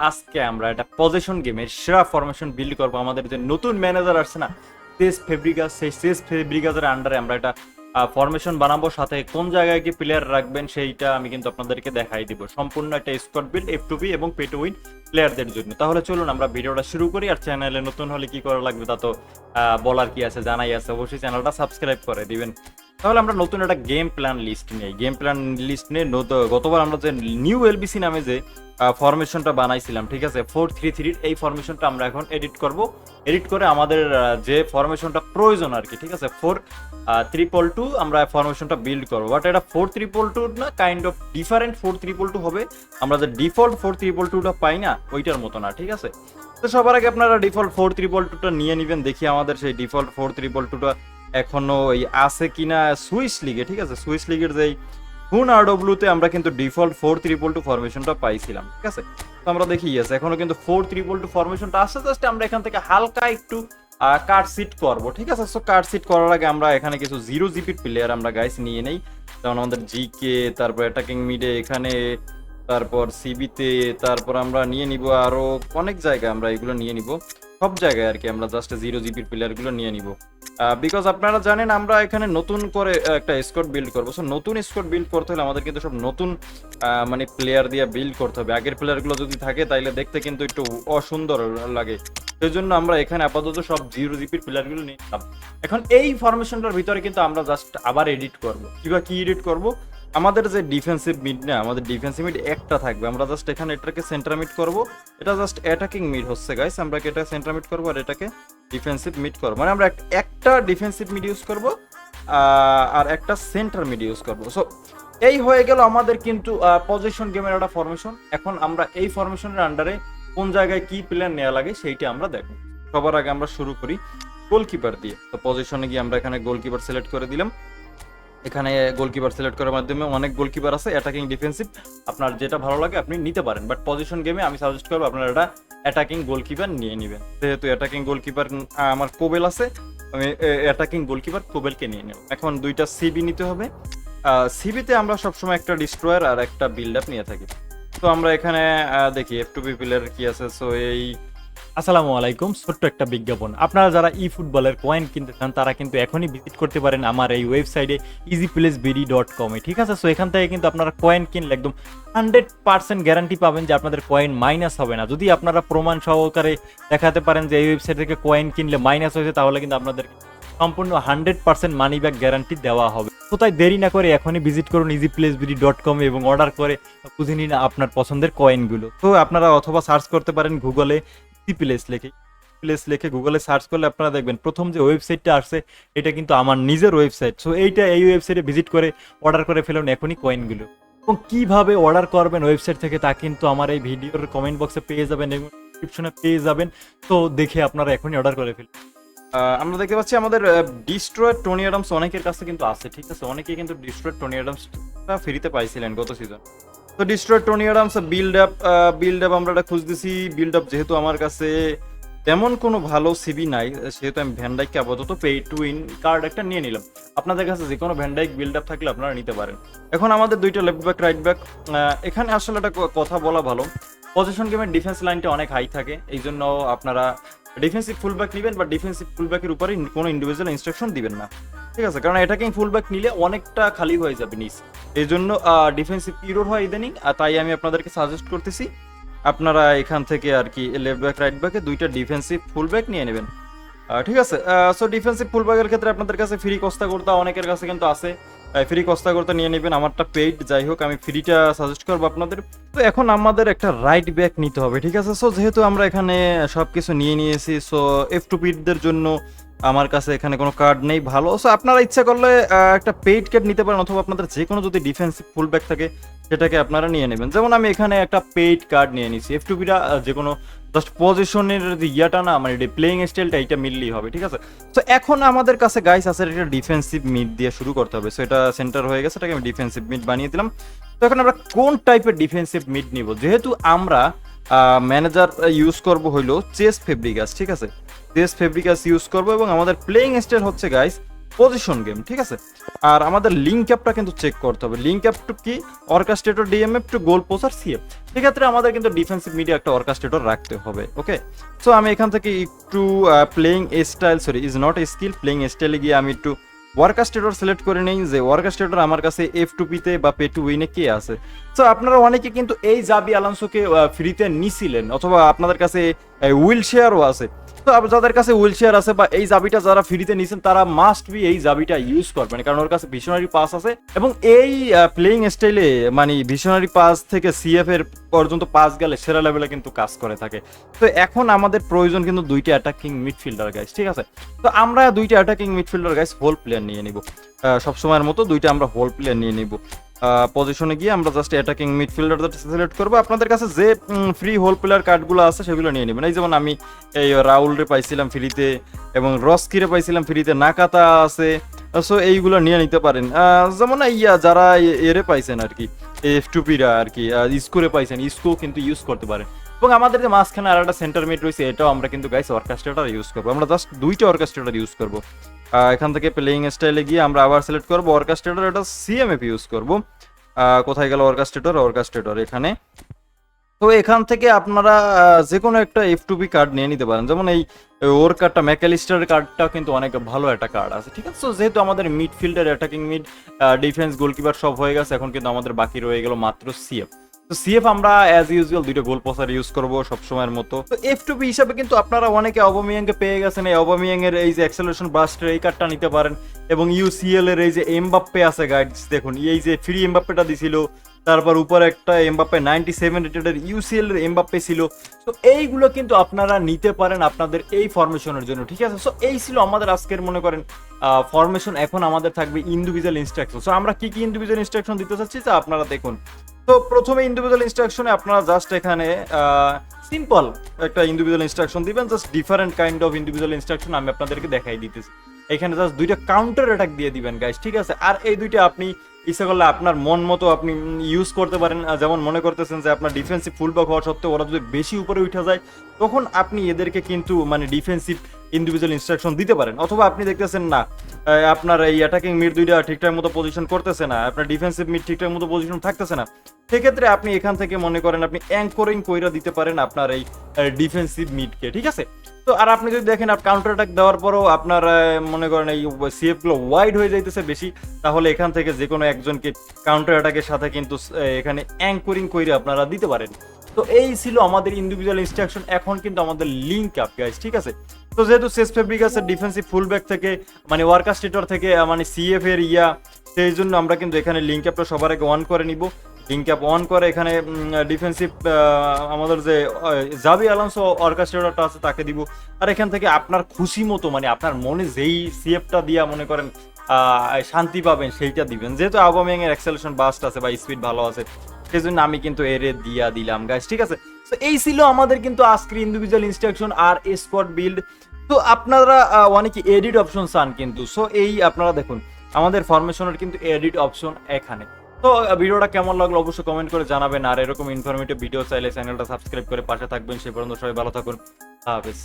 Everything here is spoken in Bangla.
আজকে আমরা একটা পজিশন গেমের সেরা ফরমেশন বিল্ড করব। আমাদের যে নতুন ম্যানেজার আসছে না সেস ফেব্রিকাস সেই সেস ফেব্রিকাসের আন্ডারে আমরা একটা ফরমেশন বানাবো। সাথে কোন জায়গায় কি প্লেয়ার রাখবেন সেইটা আমি কিন্তু আপনাদেরকে দেখাই দিব। সম্পূর্ণ একটা squad build F to P এবং পে টু উইন প্লেয়ারদের জন্য। তাহলে চলুন আমরা ভিডিওটা শুরু করি আর চ্যানেলে নতুন হলে কি করা লাগবে তা তো বলার কি আছে জানাই আছে। অবশ্যই চ্যানেলটা সাবস্ক্রাইব করে দিবেন। তাহলে আমরা নতুন একটা গেম প্ল্যান লিস্ট নেই গেম প্ল্যান লিস্ট নিয়ে গতবার আমরা যে নিউ এলবিসি নামে যে ফরমেশনটা বানাইছিলাম, ঠিক আছে? ফোর থ্রি থ্রির এই ফরমেশনটা আমরা এখন এডিট করব। এডিট করে আমাদের যে ফরমেশনটা প্রয়োজন আর কি, ঠিক আছে? ফোর ত্রিপল টু আমরা ফরমেশনটা বিল্ড করব। বাট এটা ফোর ত্রিপল টু না kind of different four triple two হবে। আমরা যে ডিফল্ট ফোর ত্রিপল টুটা পাই না, ওইটার মতো না, ঠিক আছে? তো সবার আগে আপনারা ডিফল্ট ফোর ত্রিপল টুটা নিয়ে নেবেন, দেখি আমাদের সেই ডিফল্ট ফোর ত্রিপল টুটা এখনও ওই আছে কিনা সুইস লিগে, ঠিক আছে? সুইস লিগের যেই হুন আর তে আমরা কিন্তু ডিফল্ট ফোর ত্রিপল টু ফরমেশনটা পাইছিলাম, ঠিক আছে? তো আমরা দেখি ইয়েস এখনও কিন্তু ফোর ত্রিপল টু ফরমেশনটা আসছে জাস্ট আমরা এখান থেকে হালকা একটু কার্ড সিট করব, ঠিক আছে? সো কার্ড সিট করার আগে আমরা এখানে কিছু জিরো জিপির প্লেয়ার আমরা গাইস নিয়ে নেই। যেমন আমাদের জিকে তারপর অ্যাটাকিং মিডে এখানে, তারপর সিবিতে তারপর আমরা নিয়ে নিব আরও অনেক জায়গায় আমরা এগুলো নিয়ে নিব। সব জায়গায় আর কি আমরা জাস্ট জিরো জিপির প্লেয়ারগুলো নিয়ে নিব। বিকজ আপনারা জানেন আমরা এখানে নতুন করে একটা স্কোয়াড বিল্ড করব। সো নতুন স্কোয়াড বিল্ড করতে হলে আমাদের কিন্তু সব নতুন মানে প্লেয়ার দিয়ে বিল্ড করতে হবে। আগের প্লেয়ারগুলো যদি থাকে, তাইলে দেখতে কিন্তু একটু অসুন্দর লাগে। সেই জন্য আমরা এখানে আপাতত সব জিরো জিপির প্লেয়ারগুলো নিলাম এখন এই ফরমেশনটার ভিতরে কিন্তু আমরা জাস্ট আবার এডিট করব। কিবা কি এডিট করব? আমাদের যে ডিফেন্সিভ মিড না, আমাদের ডিফেন্সিভ মিড একটা থাকবে। আমরা জাস্ট এখানে এটাকে সেন্টার মিড করব। এটা জাস্ট অ্যাটাকিং মিড হচ্ছে গাইস আমরা এটা সেন্টার মিড করব আর এটাকে ডিফেন্সিভ মিড করব? মানে আমরা একটা ডিফেন্সিভ মিড ইউজ করব আর একটা সেন্টার মিড ইউজ করব। সো এই হয়ে গেল আমাদের কিন্তু পজিশন গেমের একটা ফরমেশন এখন আমরা এই ফরমেশনের আন্ডারে কোন জায়গায় কি প্লেয়ার নেওয়া লাগে সেইটা আমরা দেখব। সবার আগে আমরা শুরু করি গোলকিপার দিয়ে। তো পজিশনে গিয়ে আমরা এখানে গোলকিপার সিলেক্ট করে দিলাম। এখানে গোলকিপার সিলেক্ট করার মাধ্যমে অনেক গোলকিপার আছে অ্যাটাকিং ডিফেন্সিভ আপনার যেটা ভালো লাগে আপনি নিতে পারেন। বাট পজিশন গেমে আমি সাজেস্ট করব আপনারা এটা অ্যাটাকিং গোলকিপার নিয়ে নেবেন। যেহেতু অ্যাটাকিং গোলকিপার আমার কোবেল আছে, আমি অ্যাটাকিং গোলকিপার কোবেলকে নিয়ে নেব। এখন দুইটা সিবি নিতে হবে। সিবিতে আমরা সবসময় একটা ডিস্ট্রয়ার আর একটা বিল্ড আপ নিয়ে থাকি। তো আমরা এখানে দেখি এফ টু বি প্লেয়ার কি আছে। সো এই আসসালামু আলাইকুম, ছোট্ট একটা বিজ্ঞাপন। আপনারা যারা ই ফুটবলের কয়েন কিনতে চান, তারা কিন্তু এখনই ভিজিট করতে পারেন আমার এই ওয়েবসাইটে ইজি প্লেস বিডি ডট কমে ঠিক আছে? সো এখান থেকে কিন্তু আপনারা কয়েন কিনলে একদম হান্ড্রেড পার্সেন্ট গ্যারান্টি পাবেন যে আপনাদের কয়েন মাইনাস হবে না। যদি আপনারা প্রমাণ সহকারে দেখাতে পারেন যে এই ওয়েবসাইট থেকে কয়েন কিনলে মাইনাস হয়েছে, তাহলে কিন্তু আপনাদের সম্পূর্ণ hundred percent money back guarantee দেওয়া হবে। কোথায় দেরি না করে এখনই ভিজিট করুন easy place BD dot com এবং অর্ডার করে খুঁজে নিন আপনার পছন্দের কয়েনগুলো তো আপনারা অথবা সার্চ করতে পারেন গুগলে ইজি প্লেস লিখে প্লেস লিখে গুগলে সার্চ করলে আপনারা দেখবেন, প্রথম যে ওয়েবসাইটটা আসছে, এটা কিন্তু আমার নিজের ওয়েবসাইট সো এইটা এই ওয়েবসাইটে ভিজিট করে অর্ডার করে ফেলুন এখনই কয়েনগুলো এবং কীভাবে অর্ডার করবেন ওয়েবসাইট থেকে, তা কিন্তু আমার এই ভিডিওর কমেন্ট বক্সে পেয়ে যাবেন এবং ডিসক্রিপশনে পেয়ে যাবেন। তো, দেখে আপনারা এখনই অর্ডার করে ফেলুন। আমরা দেখতে পাচ্ছি আমাদের ডিস্ট্রয়েড টনি অ্যাডামস অনেকের কাছে কিন্তু আছে, ঠিক আছে? অনেকেই কিন্তু ডিস্ট্রয়েড টনি অ্যাডামসটা ফ্রিতে পাইছিলেন গত সিজন তো destroyed Tony Adams build up build up আমরা এটা খুঁজতেছি বিল্ড আপ যেহেতু আমার কাছে তেমন কোনো ভালো সিবি নাই সেহেতু আমি ভ্যান্ডাইককে আপাতত পে টু উইন কার্ড একটা নিয়ে নিলাম। আপনাদের কাছে যে কোনো ভ্যান্ডাইক বিল্ড আপ থাকলে আপনারা নিতে পারেন। এখন আমাদের দুইটা লেফট ব্যাক রাইট ব্যাক এখানে আসলে একটা কথা বলা ভালো। পজিশন গেমের ডিফেন্স লাইনটা অনেক হাই থাকে, এই জন্য আপনারা ডিফেন্সিভ ফুলব্যাক নেবেন বা ডিফেন্সিভ ফুলব্যাকের উপরে কোনো ইন্ডিভিজুয়াল ইনস্ট্রাকশন দিবেন না। ঠিক আছে, কারণ অ্যাটাকিং ফুলব্যাক নিলে অনেকটা খালি হয়ে যাবে নিচ। এই জন্য ডিফেন্সিভ পিরিয়ড হয় ইদানিং তাই আমি আপনাদেরকে সাজেস্ট করতেছি, আপনারা এখান থেকে আর কি লেফট ব্যাক রাইট ব্যাকে দুইটা ডিফেন্সিভ ফুলব্যাক নিয়ে নেবেন। ঠিক আছে সো ডিফেন্সিভ ফুলব্যাকের ক্ষেত্রে আপনাদের কাছে ফ্রি কস্তা করতে অনেকের কাছে কিন্তু আছে। ফ্রি কস্তা করতে নিয়ে নেবেন, আমারটা পেইড যাই হোক, আমি ফ্রিটা সাজেস্ট করব আপনাদের। তো এখন আমাদের একটা রাইট ব্যাক নিতে হবে, ঠিক আছে? সো যেহেতু আমরা এখানে সব কিছু নিয়ে নিয়েছি সো এফ টু পিডদের জন্য আমার কাছে এখানে কোনো কার্ড নেই, ভালো। সো আপনারা ইচ্ছা করলে একটা পেইড কার্ড নিতে পারেন অথবা আপনাদের যে কোনো যদি ডিফেন্সিভ ফুল ব্যাক থাকে, সেটাকে আপনারা নিয়ে নেবেন। যেমন আমি এখানে একটা পেইড কার্ড নিয়ে নিয়েছি এফ টু পিটা যে কোনো জাস্ট পজিশনের যে ইয়াটা না আমার মানে প্লেইং স্টাইলটা এইটা মিললেই হবে, ঠিক আছে? তো এখন আমাদের কাছে গাইস আছে একটা ডিফেন্সিভ মিড দিয়ে শুরু করতে হবে। সো এটা সেন্টার হয়ে গেছে, এটাকে আমি ডিফেন্সিভ মিড বানিয়ে দিলাম। তো এখন আমরা কোন টাইপের ডিফেন্সিভ মিড নিব? যেহেতু আমরা ম্যানেজার ইউজ করব হইল চেস ফেব্রিকাস ঠিক আছে? চেস ফেব্রিকাস ইউজ করব এবং আমাদের প্লেইং স্টাইল হচ্ছে গাইস পজিশন গেম ঠিক আছে? আর আমাদের লিঙ্ক অ্যাপটা কিন্তু চেক করতে হবে। লিঙ্ক অ্যাপ টু কি? Orchestrator DMF two goal poacher CF সেক্ষেত্রে আমাদের কিন্তু ডিফেন্সিভ মিডিয়া একটা অর্কাস্ট্রেটর রাখতে হবে ওকে সো আমি এখান থেকে একটু playing style sorry is not a skill playing স্টাইলে গিয়ে আমি একটু ওয়ার্কাস্টেটর সিলেক্ট করে নেই যে ওয়ার্কাস্টেটর আমার কাছে এফ টু পিতে বা পে টু উইনে কে আছে? তো আপনারা অনেকে কিন্তু এই জাবি আলানসোকে ফ্রিতে নিছিলেন, অথবা আপনাদের কাছে হুইল শেয়ারও আছে। যাদের কাছে হুইল শেয়ার আছে বা এই জাবিটা যারা ফ্রিতে নিছেন, তারা মাস্ট বি এই জাবিটা ইউজ করবেন। কারণ ওর কাছে ভিশনারি পাস আছে এবং এই প্লেইং স্টাইলে মানে ভিশনারি পাস থেকে সিএফ এর পর্যন্ত পাস গেলে সেরা লেভেলে কিন্তু কাজ করে থাকে। তো এখন আমাদের প্রয়োজন কিন্তু দুইটা অ্যাটাকিং মিডফিল্ডার গাইস ঠিক আছে? তো আমরা দুইটা attacking midfielder guys hole player নিয়ে নিব। সবসময়ের মতো দুইটা আমরা হোল প্লেয়ার নিয়ে নিব। পজিশনে গিয়ে আমরা জাস্ট অ্যাটাকিং মিডফিল্ডার সিলেক্ট করব। আপনাদের কাছে যে ফ্রি হোল প্লেয়ার কার্ডগুলো আছে সেগুলো নিয়ে নেবেন। এই যেমন আমি এই রাউলরে পাইছিলাম ফ্রিতে এবং রস্কিরে পাইছিলাম ফ্রিতে নাকাতা আছে। সো এইগুলো নিয়ে নিতে পারেন। যেমন ইয়া যারা এরে পাইছেন আর কি এফ টুপিরা আর কি স্কোরে পাইছেন। স্কো কিন্তু ইউজ করতে পারেন এবং আমাদের যে মাঝখানে আর একটা সেন্টার মিড রয়েছে, এটাও আমরা কিন্তু গাইস অর্কেস্ট্রেটার ইউজ করব। আমরা জাস্ট দুইটা অর্কেস্ট্রেটার ইউজ করব। এখান থেকে প্লেইং স্টাইলে গিয়ে আমরা আবার সিলেক্ট করব অর্কেস্ট্রেটর এটা সিএমএফ ইউজ করব। কোথায় গেল অর্কেস্ট্রেটর অর্কেস্ট্রেটর এখানে। তো এখান থেকে আপনারা যে কোনো একটা এফ টু বি কার্ড নিয়ে নিতে পারেন। যেমন এই ওর কার্ডটা ম্যাকালিস্টার কার্ডটা কিন্তু অনেক ভালো একটা কার্ড আছে, ঠিক আছে? তো যেহেতু আমাদের midfielder attacking mid defence goalkeeper সব হয়ে গেছে, এখন কিন্তু আমাদের বাকি রয়ে গেল মাত্র সিএফ তো সিএফ আমরা অ্যাজ ইউজুয়াল দুইটা গোল পোসার ইউজ করব সবসময়ের মতো। তো এফ টু হিসাবে কিন্তু আপনারা অনেকে অবমিয়াংকে পেয়ে গেছেন। এই অবমিয়াং এর এই যে অ্যাক্সেলারেশন বাস্টের এই কার্ডটা নিতে পারেন। এবং ইউসিএল এর এই যে এমবাপ্পে আছে গাইডস দেখুন, এই যে ফ্রি এমবাপ্পেটা দিছিল। তারপর উপরে একটা এমবাপ্পে নাইনটি সেভেন রেটেডের ইউসিএল এর এমবাপ্পে ছিল। তো এইগুলো কিন্তু আপনারা নিতে পারেন আপনাদের এই ফরমেশনের জন্য, ঠিক আছে? সো এই ছিল আমাদের আজকের, মনে করেন ফরমেশন এখন আমাদের থাকবে ইন্ডিভিজুয়াল ইনস্ট্রাকশন সো আমরা কি কি ইন্ডিভিজুয়াল ইনস্ট্রাকশন দিতে চাচ্ছি, তা আপনারা দেখুন। তো প্রথমে ইন্ডিভিজুয়াল ইনস্ট্রাকশনে আপনারা জাস্ট এখানে সিম্পল একটা ইন্ডিভিজুয়াল ইনস্ট্রাকশন দিবেন just different kind of individual instruction আমি আপনাদেরকে দেখাই দিতেছি। এখানে জাস্ট দুইটা কাউন্টার অ্যাটাক দিয়ে দিবেন গাইস ঠিক আছে? আর এই দুইটা আপনি ইচ্ছা করলে আপনার মন মতো আপনি ইউজ করতে পারেন। যেমন মনে করতেছেন যে আপনার ডিফেন্সিভ ফুলব্যাক হওয়া সত্ত্বেও ওরা যদি বেশি উপরে উঠে যায়, তখন আপনি এদেরকে কিন্তু মানে ডিফেন্সিভ ইন্ডিভিজুয়াল ইনস্ট্রাকশন দিতে পারেন। অথবা আপনি দেখতেছেন না আপনার এই অ্যাটাকিং মিড দুইটা ঠিকঠাক মতো পজিশন করতেছে না, আপনার ডিফেন্সিভ মিড ঠিকঠাক মতো পজিশন থাকতেছে না, সেক্ষেত্রে আপনি এখান থেকে মনে করেন আপনি অ্যাঙ্করিং কইরা দিতে পারেন আপনার এই ডিফেন্সিভ মিডকে ঠিক আছে? তো আর আপনি যদি দেখেন কাউন্টার অ্যাটাক দেওয়ার পরও আপনার মনে করেন এই সিএফগুলো ওয়াইড হয়ে যাইতেছে বেশি, তাহলে এখান থেকে যে কোনো একজনকে কাউন্টার অ্যাটাকের সাথে কিন্তু এখানে অ্যাঙ্করিং করে আপনারা দিতে পারেন। তো এই ছিল আমাদের ইন্ডিভিজুয়াল ইনস্ট্রাকশন এখন কিন্তু আমাদের লিঙ্ক আপ গাইস ঠিক আছে? তো যেহেতু সেস ফেব্রিকাসের ডিফেন্সিভ ফুলব্যাক থেকে মানে ওয়ার্কার স্টেটর থেকে মানে সিএফ এর ইয়া, সেই জন্য আমরা কিন্তু এখানে লিঙ্ক অ্যাপটা সবার আগে অন করে নিব। লিঙ্ক অ্যাপ অন করে এখানে ডিফেন্সিভ আমাদের যে জাবি আলামসো অর্কাস্ট্রেটরটা আছে, তাকে দিব। আর এখান থেকে আপনার খুশি মতো মানে আপনার মনে যেই সিএফটা দিয়া মনে করেন শান্তি পাবেন, সেইটা দিবেন। যেহেতু আবামিয়াং এর অ্যাক্সেলেশন বাস্ট আছে বা স্পিড ভালো আছে সেই জন্য আমি কিন্তু এরে দিয়া দিলাম গাইস ঠিক আছে? তো এই ছিল আমাদের কিন্তু আজকের ইন্ডিভিজুয়াল ইনস্ট্রাকশন আর স্কোয়াড বিল্ড তো আপনারা অনেকে এডিট অপশন চান কিন্তু। সো এই আপনারা দেখুন, আমাদের ফরমেশনের কিন্তু এডিট অপশন এখানে। তো ভিডিওটা কেমন লাগল অবশ্যই কমেন্ট করে জানাবেন। আর এরকম ইনফরমেটিভ ভিডিও চাইলে চ্যানেলটা সাবস্ক্রাইব করে পাশে থাকবেন। সে পর্যন্ত সবাই ভালো থাকুন। হাফেজ।